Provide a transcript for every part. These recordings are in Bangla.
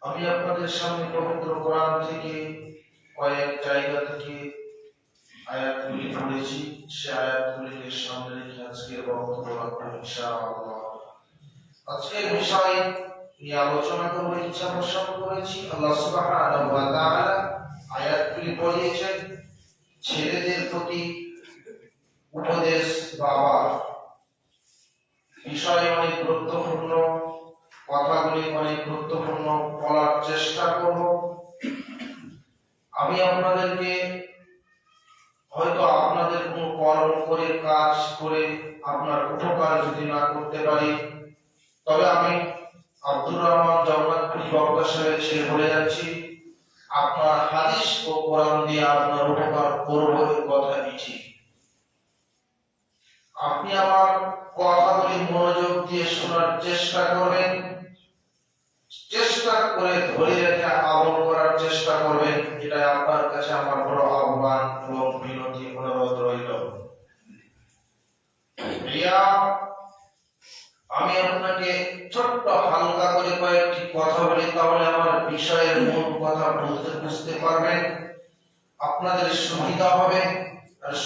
আমি আপনাদের সামনে পবিত্র কোরআন থেকে কয়েক জায়গা থেকে আয়াতগুলি পড়েছি। সে আয়াতগুলিকে সামনে রেখে আজকের বক্তব্য রাখব ইনশাআল্লাহ। আজকের আলোচনা করব ইচ্ছা পোষণ করেছি। আল্লাহ সুবহানাহু ওয়া তাআলা আয়াতগুলি ছেলেদের প্রতি উপদেশ বাবা বিষয় অনেক গুরুত্বপূর্ণ, কথাগুলি অনেক গুরুত্বপূর্ণ বলার চেষ্টা করব। আমি আপনাদেরকে হয়তো আপনাদের কোনো কর্ম করে কাজ করে আপনার উপকার যদি না করতে পারি, তবে আমি আব্দুর রহমান জগন্নাথপুরি বক্তা সাহেব ছেড়ে বলে যাচ্ছি, আপনার হাদিস ও কোরআন দিয়ে আপনার উপকার করব কথা দিচ্ছি আপনি আমার কথাগুলি মনোযোগ দিয়ে শোনার চেষ্টা করবেন। চেষ্টা করে ধরে রেখে আমল করার চেষ্টা করবেন। এটা আপনার কাছে আমার বড় আহ্বান এবং বিনতি অনুরোধ রইল। আমি আপনাকে ছোট্ট হালকা করে কয়েকটি কথা বলি, তাহলে আমার বিষয়ের মূল কথা বুঝতে বুঝতে পারবেন। আপনাদের সুবিধা হবে। আমি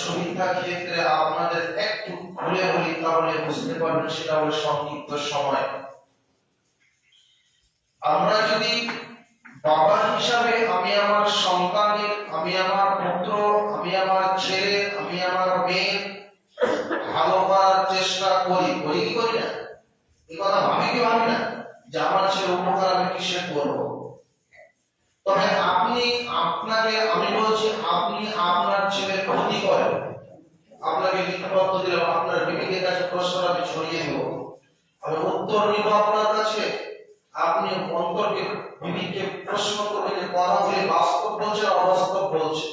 আমার সন্তানের, আমি আমার পুত্র, আমি আমার ছেলে, আমি আমার মেয়ে ভালো করার চেষ্টা করি করি কি করি না? এই কথা ভাবি কি ভাবি না? যে আমার ছেলে উপকার আমি কিসে করব? তবে আপনি আপনাকে, আমি বলছি আপনি আপনার ছেলের ক্ষতি করেন। আপনাকে লিখিতপত্র দিলাম, আপনার বিবেকের কাছে প্রশ্ন আমি ছড়িয়ে আমি উত্তর নিব আপনার কাছে। আপনি অন্তরকে, বিবেককে প্রশ্ন করবেন যে বাস্তব বলছে অবাস্তব বলছে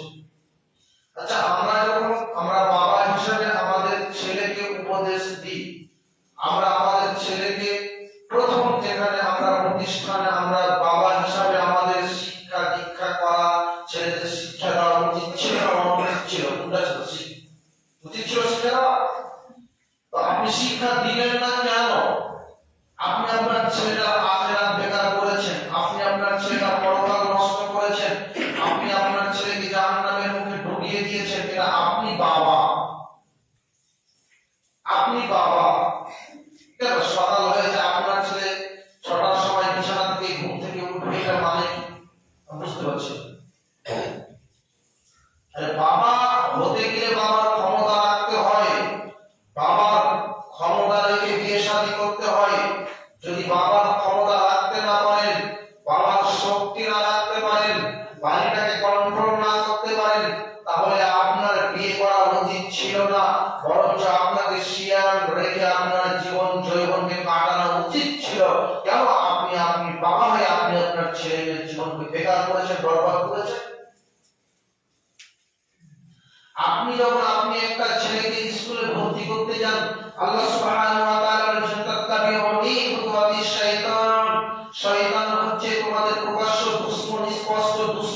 আচ্ছা আমরা যখন, আমরা বাবা হিসাবে আমাদের ছেলেকে উপদেশ দিই, আমরা আপনি বাবা সকাল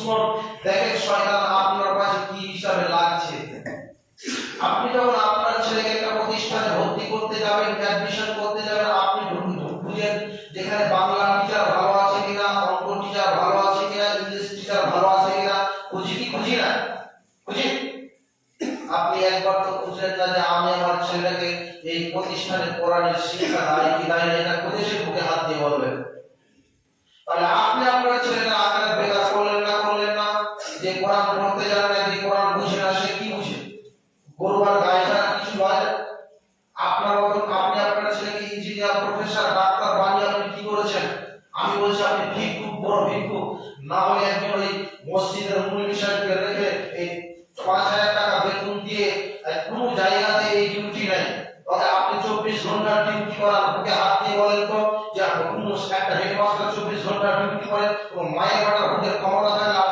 দুশ্মন দেখেন শয়তান হাতে হাত দিয়ে বলেন চব্বিশ ঘণ্টা ডিউটি মায়ের বেটার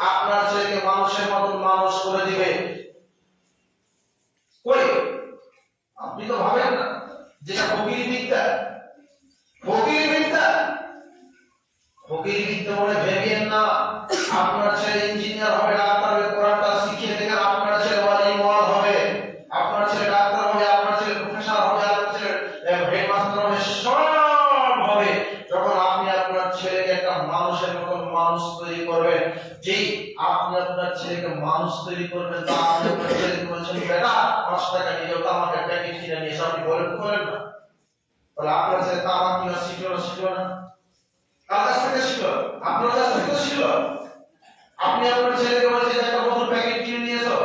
আপনার ছেলেকে মানুষের মতন মানুষ করে দিবে। কই? আপনি তো ভাবেন না। যেটা ফকির বিদ্যা ফকির বিদ্যা ফকির বিদ্যা বলে টাকা নিলেও তামাকের প্যাকেট কিনে নিয়ে আপনি বলেন করেন না। তাহলে আপনার ছেলে তামাক কিনা শিখল না শিখল না। কার কাছ থেকে শিখল? আপনার কাছ থেকে শিখল। আপনি আপনার ছেলেকে বলেছেন একটা নতুন প্যাকেট কিনে নিয়ে এসো।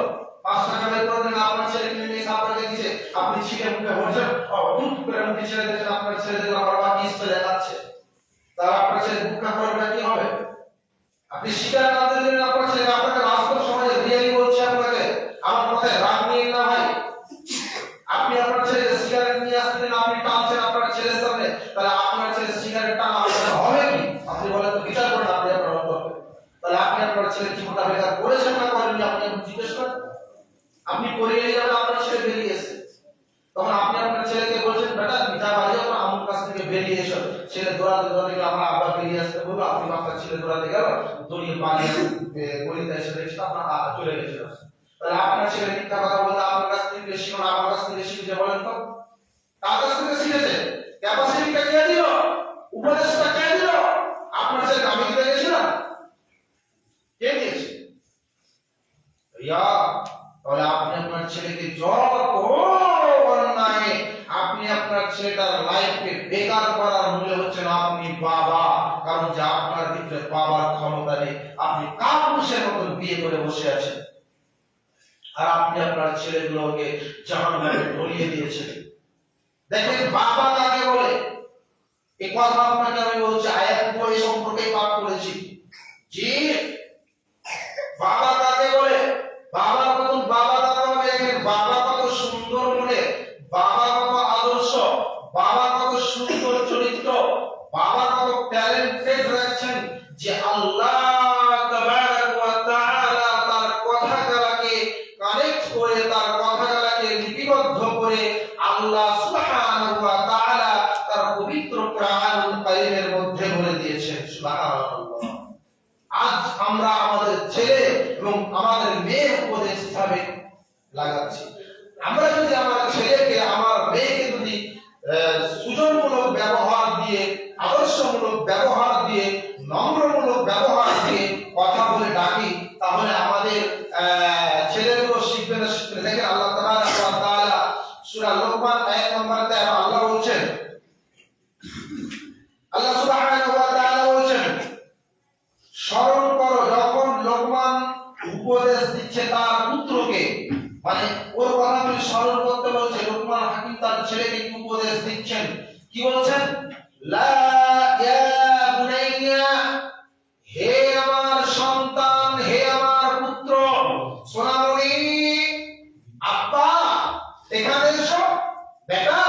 পাঁচ টাকা বের করে দেন, আপনার ছেলে কিনে নিয়ে আপনাকে দিচ্ছে আপনি ছিঁড়ে মুখে ভরছেন অদ্ভুত করে মুখে ছেড়ে দিয়েছেন, আপনার ছেলে দেখুন আমার বাবা কি স্পেলে যাচ্ছে। তাহলে আপনার ছেলে দুঃখা করবে কি হবে? আপনি স্বীকার না দিলেন আপনার ছেলে আপনাকে রাস্তার সমাজে রিয়েলি বলছে আপনাকে। আমার কথায় রাগ আপনি পড়িয়ে যাবেন আপনার ছেলে বেরিয়ে এসে তখন আপনি আপনার ছেলেকে বলছেন, বেটা পিতা বাড়ি আমার আমার কাছ থেকে বেরিয়ে এসো। ছেলে দৌড়াতে দৌড়াতে গেলে, আমার আব্বা বেরিয়ে আসতে বলব আপনি আপনার ছেলে দৌড়াতে গেল দড়িয়ে পানি গলিতে এসে দেখছে, আপনার চলে গেছিল তাহলে আপনার ছেলে মিথ্যা কথা বলতে আপনার কাছ থেকে বেশি না আমার কাছ থেকে শিখেছে বলেন তো। কার কাছ থেকে শিখেছে? ক্যাপাসিটিটা কে দিল? উপদেশটা কে দিল? আপনার ছেলে আমি দিতে গেছিলাম কে দিয়েছে? রিয়া তাহলে আপনি আপনার ছেলেকে যত অন্যায়। আপনি আপনার ছেলেটার লাইফকে বেকার করার মূল্য হচ্ছেন আপনি বাবা। কারণ যে আপনার ভিতরে বাবার ক্ষমতা নেই, আপনি কাপুরুষের মতন বিয়ে করে বসে আছেন। আর আপনি আপনার ছেলেগুলোকে জাহান নামে ঢলিয়ে দিয়েছেন। দেখেন, বাবা কাকে বলে এই কথা আপনাকে আমি বলছি, আয়াত পড়ে সম্পর্কে পাঠ করেছি। জি। বাবা কাকে বলে, বাবা কাকে হবে দেখেন বাবা কত সুন্দর বলে বাবা কত আদর্শ বাবা কত সুন্দর চরিত্র বাবা কত ট্যালেন্টেড রাখছেন যে আল্লাহ তাবারাক ওয়া তাআলা তার কথাগুলোকে কানেক্ট করে তার কথাগুলোকে লিপিবদ্ধ করে আল্লাহ সুবহানাহু ওয়া তাআলা তার পবিত্র কারীমের মধ্যে বলে দিয়েছেন আজ আমরা আমাদের ছেলে এবং আমাদের মেয়ের উপদেশ হিসাবে লাগাচ্ছি। আমরা যদি আমার ছেলেকে, আমার মেয়েকে যদি আহ, সুজনমূলক ব্যবহার দিয়ে আদর্শমূলক ব্যবহার দিয়ে নম্রমূলক ব্যবহার দিয়ে কথা বলে ডাকি তাহলে আমাদের আহ, ছেলেগুলো শিখবে না শিখবে না। দেখেন আল্লাহ তাআলা ওয়া তাআলা সূরা লোকমান আয়াত নম্বর 13 আল্লাহ বলছেন আল্লাহ সুবহানাহু ওয়া তাআলা বলছেন স্মরণ করো যখন লোকমান উপদেশ দিচ্ছে তার পুত্রকে মানে ওর কথাগুলি স্মরণ করতে বলছে লোকমান হাকিম তার ছেলেকে কি উপদেশ দিচ্ছেন কি বলছেন? লা হে আমার সন্তান হে আমার পুত্র এখানে এসো বেটা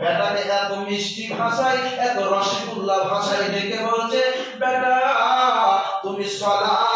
বেটাকে এত মিষ্টি ভাষায় এত রসগোল্লা ভাষায় ডেকে বলছে বেটা তুমি সলাত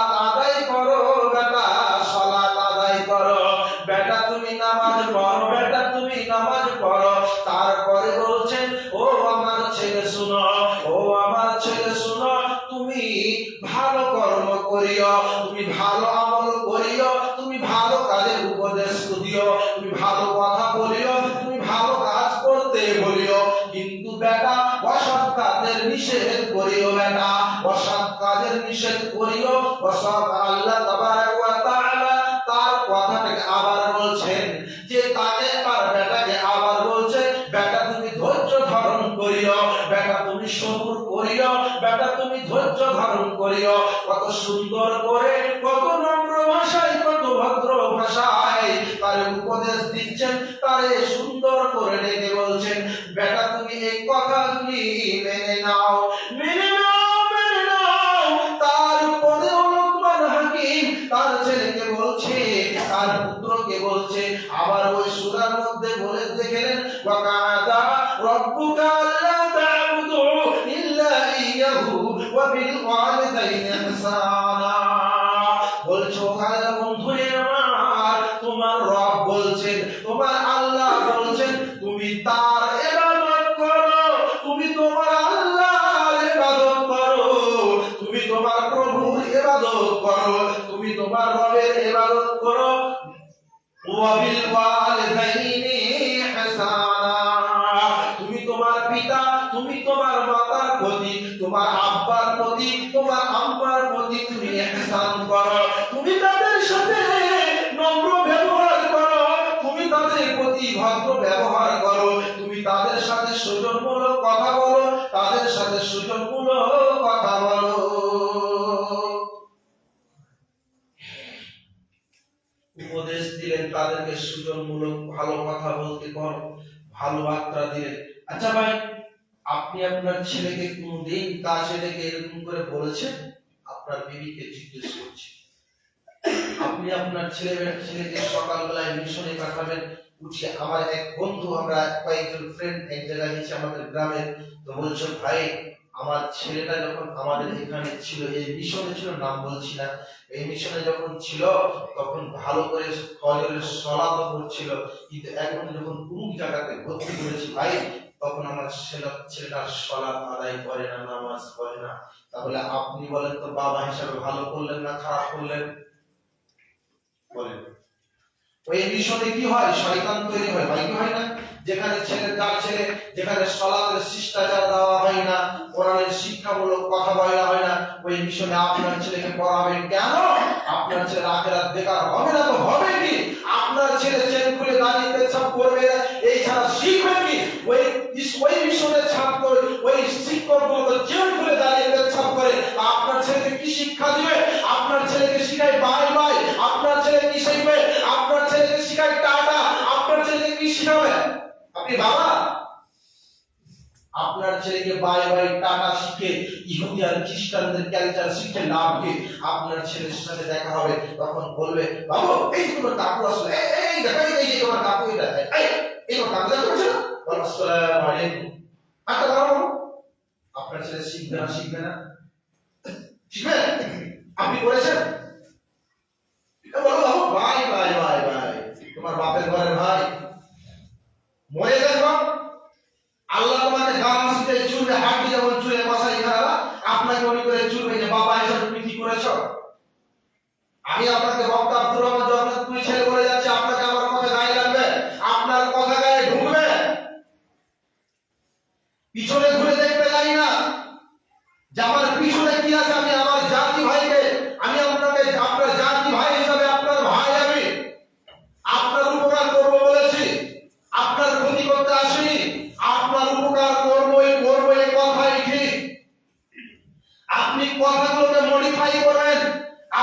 উপদেশ দিচ্ছেন তারে সুন্দর করে ডেকে বলছেন বেটা তুমি এই কথাগুলি মেনে নাও। প্রতি তোমার আব্বার প্রতি তোমার আম্মার প্রতি তুমি ইহসান করো। তুমি তাদের সাথে নম্র ব্যবহার করো। তুমি তাদের প্রতি ভদ্র ব্যবহার করো। তুমি তাদের সাথে সুজনমূলক কথা বলো। তাদের সাথে সুজনমূলক কথা বলো। উপদেশ দিলেন, তাদেরকে সুজনমূলক ভালো কথা বলতে কর। ভালো বার্তা দিলেন। আচ্ছা ভাই আপনি আপনার ছেলেকে কোনদিন তার ছেলেকে এরকম করে বলেছেন? আপনার বিবিকে জিজ্ঞেস করছি। আপনি আপনার ছেলে ছেলেকে সকালবেলায় মিশনে পাঠাবেন, উঠে আমার এক বন্ধু, আমরা কয়েকজন ফ্রেন্ড এক জায়গায় গেছি আমাদের গ্রামে তো বলছো, ভাই, আমার ছেলেটা যখন আমাদের এখানে ছিল, এই মিশনে ছিল, নাম বলছি না, এই মিশনে যখন ছিল, তখন ভালো করে ফজরের সলাপ করছিল, কিন্তু এখন যখন কোন জায়গাতে ভর্তি করেছি, ভাই তখন আমার ছেলে ছেলেটার সলাপ আদায় করে না, নামাজ পড়ে না। তাহলে আপনি বলেন তো বাবা হিসাবে ভালো করলেন না খারাপ করলেন? বলেন। কি হয়? শয়তান তৈরি হয়। ভাই কি হয় না? যেখানে ছেলে, তার ছেলে, যেখানে শিষ্টাচার দেওয়া হয় না, কোরআনের শিক্ষামূলক কথা বলা হয় না, ওই মিশনে আপনার ছেলেকে পড়াবেন কেন? আপনার ছেলে আখেরাত বেকার হবে না তো হবে কি? আপনার ছেলে চেন খুলে দাঁড়িয়ে পেছাব করবে এই ছাড়া শিখবে কি? ওই ওই মিশনের ছাত্র ওই শিক্ষকগুলো চেন খুলে দাঁড়িয়ে পেছাব করে। আপনার ছেলেকে কি শিক্ষা দিবে? আপনার ছেলেকে শিখায় বাই বাই। আপনার ছেলে কি শিখবে? আপনার ছেলেকে শিখায় টাটা। আপনার ছেলেকে কি শিখাবে? আপনি বাবা? আপনার ছেলেকে বাই বাই টাটা শিখে ইহুদি আর খ্রিস্টানদের কালচার শিখে লাভ কি আপনার ছেলের সাথে দেখা হবে। তখন বলবে বাবু এই তোমার কাকু আসলে। এই, এই দেখো এই যে তোমার কাকু এটা। এই এই তোমার কাকু দেখা না? বলো আসসালামু আলাইকুম। আচ্ছা বাবু আপনার ছেলে শিখবে না শিখবে না? শিখবে? আপনি করেছেন? বলো বাবু। ভাই ভাই ভাই ভাই তোমার বাপের ঘরের ভাই মরে দেখো আল্লাহ তোমাকে গান শিখে চুলবে হাঁটি যেমন চুলে মশাই খারাপ আপনাকে মনে করে চুলবে যে বাবা হিসাবে তুমি কি করেছ আমি আপনাকে বক্তা আব্দুর রহমান যখন তুই ছেলে বলে যাচ্ছে আপনাকে আমার কথা গায়ে লাগবে আপনার কথা গায়ে ঢুকবে পিছনে ঘুরে দেখতে যাই না যে আমার পিছনে কি আছে আমি আমার জাতি ভাইকে আমি আপনাকে আপনার জাতি ভাই হিসাবে আপনার ভাই আমি আপনার উপকার করব বলেছি আপনার ক্ষতি করতে আসিনি আপনার উপকার করবোই করব এই কথাই ঠিক আপনি কথাগুলোকে মডিফাই করবেন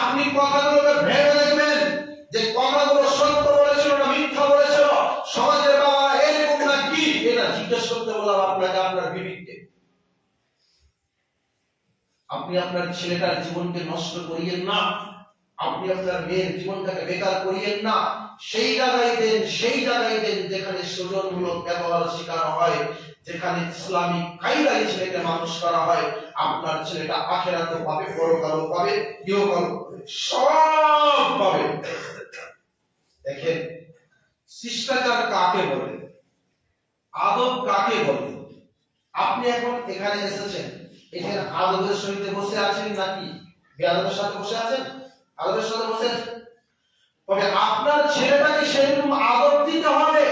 আপনি কথাগুলোকে ভেবে দেখবেন যে কথাগুলো সত্য বলেছিল না মিথ্যা বলেছিল সমাজের বাবা এরকম না কি এটা জিজ্ঞেস করতে বললাম আপনাকে আপনার বিবিকে আপনি আপনার ছেলেটার জীবনকে নষ্ট করিয়েন না। আপনি আপনার মেয়ের জীবনটাকে বেকার করিয়েন না। সেই জায়গায় দেন, সেই জায়গায় দেন যেখানে সৃজনমূলক ব্যবহার শেখানো হয়, যেখানে ইসলামিক কায়দায় ছেলেকে মানুষ করা হয়। আপনার ছেলেটা আখেরাতে পাবে পরকাল পাবে ইহকাল সব পাবে। দেখেন, শিষ্টাচার কাকে বলে? আদব কাকে বলে? আপনি এখন এখানে এসেছেন। এখানে আদবের সহিত বসে আছেন নাকি বেআদবের সাথে বসে আছেন? আদবের সাথে বসে তবে আপনার ছেলেটাকে সেরকম আদব দিতে হবে,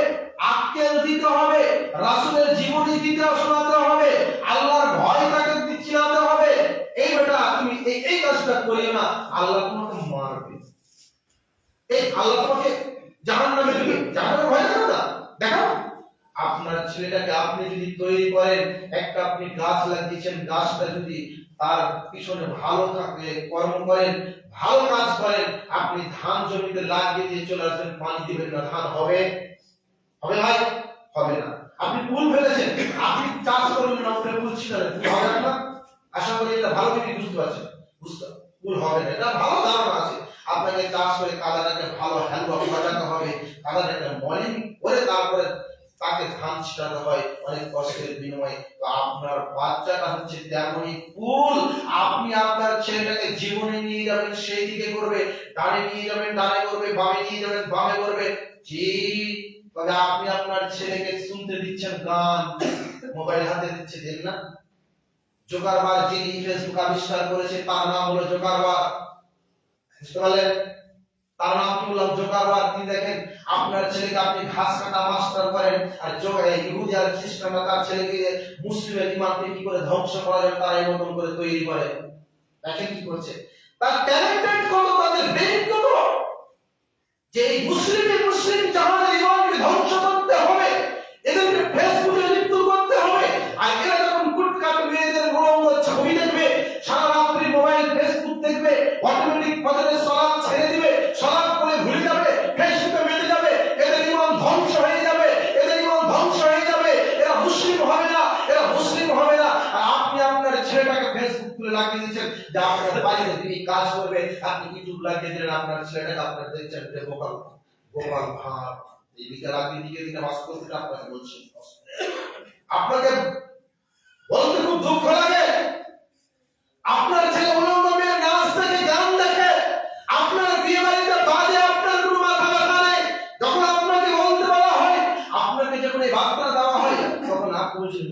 আক্কেল দিতে হবে, রাসূলের জীবনী দিতে শোনাতে হবে, আল্লাহর ভয় তাকে চিনাতে হবে। এই বেটা, তুমি এই এই কাজটা করিও না, আল্লাহ তোমাকে মারবে। এই আল্লাহ তোমাকে জাহান্নামে দিবে। জাহান্নামে ভয় দেখো না? দেখো আপনার ছেলেটাকে আপনি যদি তৈরি করেন, একটা আপনি গাছ লাগিয়েছেন, গাছটা যদি তার পিছনে ভালো থাকে, কর্ম করেন, ভালো কাজ করেন, আপনি ধান জমিতে লাগিয়ে দিয়ে চলে আসবেন, পানি দিবেন না, ধান হবে? হবে ভাই? হবে না। আপনি ফুল ফেলেছেন। আপনি চাষ করবেন না ফুল ছিটালেন হবে না? আশা করি এটা ভালো করে বুঝতে পারছেন। বুঝতে ভুল হবে না। এটা ভালো ধারণা আছে। আপনাকে চাষ করে কাদার একটা ভালো হালুয়া বাজাতে হবে একটা মলিন করে তারপরে তাকে ধান ছিটাতে হয়, অনেক কষ্টের বিনিময়ে। তো আপনার বাচ্চাটা হচ্ছে তেমনই ফুল আপনি আপনার ছেলেটাকে জীবনে নিয়ে যাবেন, সেই দিকে করবে, ডানে নিয়ে যাবেন, ডানে করবে, বামে নিয়ে যাবেন, বামে করবে। তবে আপনি আপনার ছেলেকে শুনতে দিচ্ছেন গান, মোবাইল হাতে দিচ্ছে, দেন না। জোকারবার যিনি ফেসবুক আবিষ্কার করেছে, তার নাম হলো জোকারবার। বুঝতে পারলেন? কি বললাম তিনি দেখেন, আপনার ছেলেকে আপনি ঘাস কাটা মাস্টার করেন, আর ইহুদি আর খ্রিস্টানরা তার ছেলেকে মুসলিমের ইমানকে কি করে ধ্বংস করা করে তৈরি করে। দেখেন কি করছে। তার ট্যালেন্টেড কত, তাদের ব্রেন কত? যে এই মুসলিমে মুসলিম ইমানকে ধ্বংস করতে হবে, এদেরকে ফেসবুকে লিপ্ত করতে হবে, আর এরা লাগিয়ে আপনার ছেলেটাকে দেখছেন যে গোপাল গোপাল ভাত এদিকে লাগিয়ে দিকে দিকে বাস করতে আপনাকে বলছি। আপনাকে বলতে খুব দুঃখ লাগে। আপনার ছেলে দেখে আপনার বিয়ে বাড়িতে আপনার যখন আপনাকে বলা হয়, আপনাকে যখন এই দেওয়া হয় বলছেন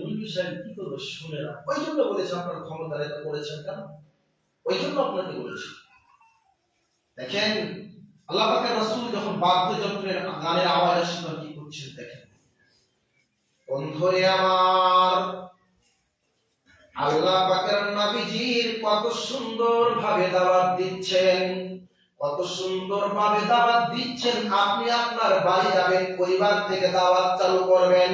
কি করব? শুনে না। ওই জন্য আপনার ক্ষমতার এটা করেছেন কেন? ওই জন্য আপনাকে বলেছি। দেখেন, আল্লাহ পাকের রাসূল যখন বাদ্যযন্ত্রের গানের আওয়াজ শুনে কি করছেন দেখেন? বন্ধুরে আমার, আল্লাহ পাকের নবীজির কত সুন্দর ভাবে দাওয়াত দিচ্ছেন, কত সুন্দর ভাবে দাওয়াত দিচ্ছেন। আপনি আপনার বাড়ি যাবেন পরিবার থেকে দাওয়াত চালু করবেন।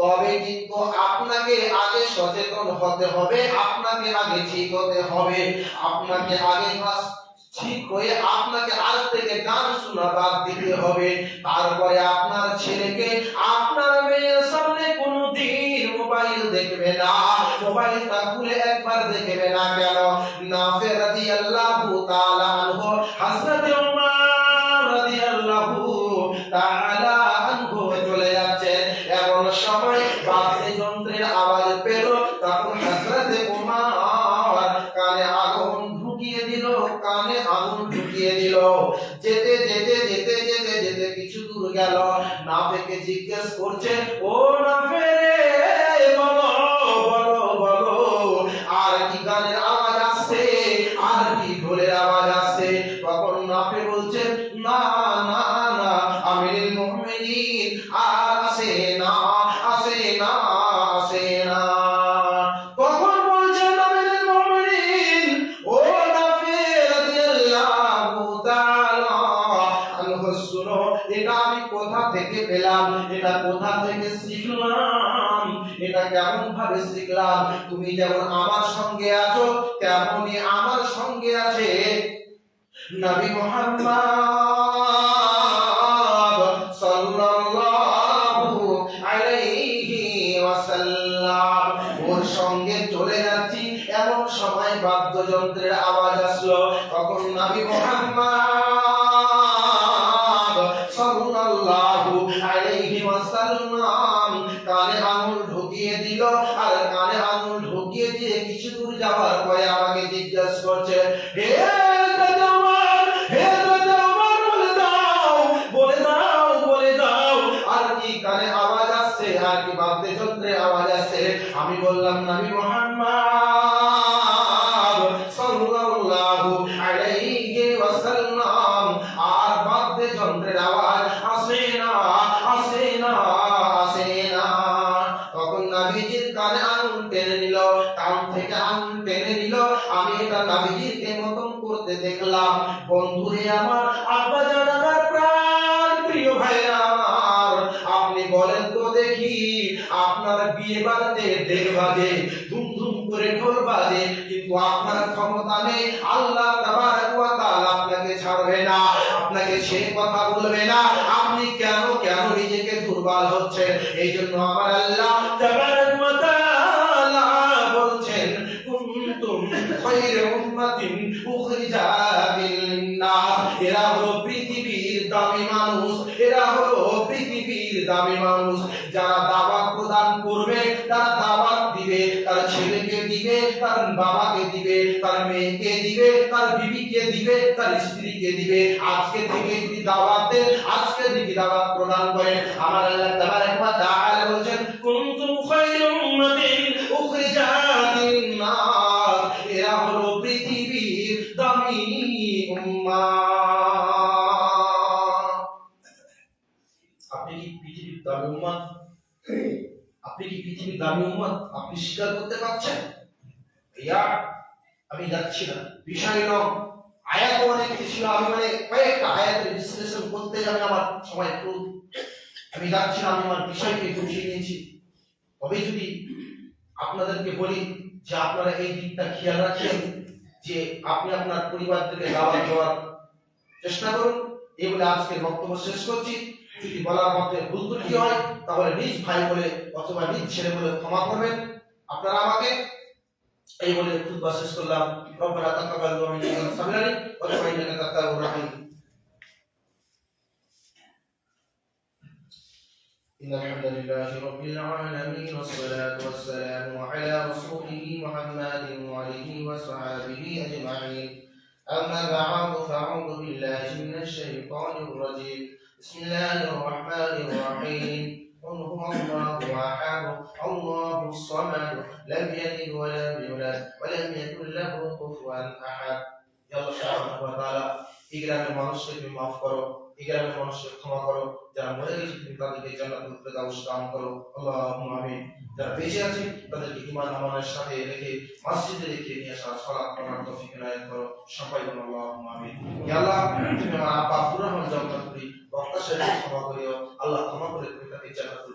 তবে কিন্তু আপনাকে আগে সচেতন হতে হবে, আপনাকে আগে ঠিক হতে হবে। আপনাকে আগে ঠিক হয়ে আপনাকে আজ থেকে গান শোনা বাদ দিতে হবে। তারপরে আপনার ছেলেকে, আপনার মেয়ের সামনে কোনোদিন মোবাইল দেখবে না। মোবাইলটা খুলে একবার দেখবে না কেন? না ফেরাদি আল্লাহ তাআলা আনহু হযরত জিজ্ঞেস করছে ও নাফে রে মুহাম্মদ সাল্লাল্লাহু আলাইহি ওয়াসাল্লাম। ওর সঙ্গে চলে যাচ্ছি, এমন সময় বাদ্যযন্ত্রের আওয়াজ আসলো। তখন নবী মুহাম্মদ সাল্লাল্লাহু আলাইহি ওয়াসাল্লাম কানে আঙুল ঢুকিয়ে দিল। আর কানে আঙুল ঢুকিয়ে দিয়ে কিছু দূর যাওয়ার পরে আমাকে দেড় বাজে ধুম করে ঢোল বাজে কিন্তু আপনার ক্ষমতা নেই। আল্লাহ আপনাকে ছাড়বে না, আপনাকে সে কথা বলবে না, আপনি কেন কেন নিজেকে দুর্বল হচ্ছে এই জন্য আমার আল্লাহ এরা হলো পৃথিবীর দামি মানুষ, এরা হলো পৃথিবীর দামি মানুষ। যারা দাওয়াত প্রদান করবে তারা দাওয়াত দিবে, তার ছেলেকে দিবে, তার বাবাকে দিবে, তার মেয়েকে দিবে, তার বিবিকে দিবে, তার স্ত্রীকে দিবে। আজকে থেকে যদি দাওয়াত আজকে থেকে দাওয়াত প্রদান করেন। আমার আল্লাহ তাবারাক ওয়া তাআলা বলেন কুনতুম খায়রা উম্মাতিন উখরিজাত লিন-নাস এরা হলো পৃথিবীর দামি উম্মাহ আপনি কি পৃথিবীর দামি উম্মাদ আপনি কি পৃথিবীর দামি উম্মাদ আপনি স্বীকার করতে পারছেন? ইয়া, আমি যাচ্ছি না। বিষয় নয় আয়াত অনেক ছিল, আমি মানে কয়েকটা আয়াতের বিশ্লেষণ করতে যাবে আমার সময় একটু। আমি যাচ্ছি না, আমি আমার বিষয়কে গুছিয়ে নিয়েছি। তবে যদি আপনাদেরকে বলি যে আপনারা এই দিকটা খেয়াল রাখেন, যে আপনি আপনার পরিবারকে দাওয়াত দেওয়ার চেষ্টা করুন। এই বলে আজকের বক্তব্য শেষ করছি। যদি বলার মধ্যে ভুল ত্রুটি হয় তাহলে নিজ ভাই বলে অথবা নিজ ছেলে বলে ক্ষমা করবেন আপনারা আমাকে এই বলে খুতবা শেষ করলাম রব্বানা তাকাব্বাল মিন্না সাবিরানি ওয়া তুব ইন্নাকা তাত্তাবুর রাহিম إن الحمد لله رب العالمين والصلاة والسلام على رسوله محمد وآله وصحبه أجمعين أما بعد فأعوذ بالله من الشيطان الرجيم بسم الله الرحمن الرحيم قل هو الله أحد الله الصمد لم يلد ولم يولد ولم يكن له كفوا أحد يا الله سبحانه وتعالى এই গ্রামের মানুষকে তুমি মাফ করো গ্রামের ক্ষমা করো, যারা মরে গেছে তুমি তাদেরকে দান করো। আমিন। যারা বেঁচে আছে, তাদেরকে আমানের সাথে রেখে মসজিদে রেখে নিয়ে আসা সালাত পড়ার তৌফিক করো। সবাই বলো আল্লাহুম্মা আমিন। ইয়া আল্লাহ, তুমি আমার আব্বা আব্দুর রহমান বক্তা ক্ষমা করিও। আল্লাহ ক্ষমা করে তুমি তাকে জান্নাতুল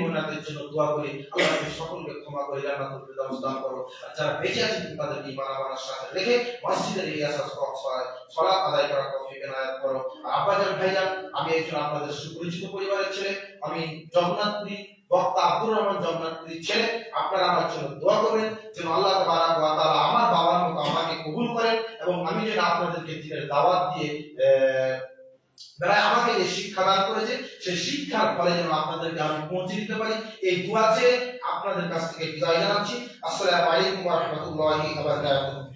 মুমিনাতের জন্য দোয়া করি আল্লাহ সকলকে ক্ষমা করে জান্নাতুল ফেরদাউস দান করো। আর যারা বেঁচে আছে তুমি তাদেরকে ঈমান আমাদের সাথে রেখে মসজিদের এই আসা সালাত আদায় করার তৌফিক এনায়েত করো। আর আব্বাজান ভাইজান, আমি একজন আপনাদের সুপরিচিত পরিবারের ছেলে। আমি জগন্নাথপুরি বক্তা আব্দুর রহমান জগন্নাথপুরির ছেলে। আপনারা আমার জন্য দোয়া করবেন, যেন আল্লাহ তাবারাক ওয়া তাআলা আমার বাবার মতো আমাকে কবুল করেন এবং আমি যেন আপনাদেরকে দিনের দাওয়াত দিয়ে বেলায় আমাকে যে শিক্ষা দান করেছে, সেই শিক্ষার ফলে যেন আপনাদের আমি পৌঁছে দিতে পারি। এই দোয়া চেয়ে আপনাদের কাছ থেকে বিদায় জানাচ্ছি। আসসালামু আলাইকুম ওয়া রাহমাতুল্লাহি ওয়া বারাকাতুহু।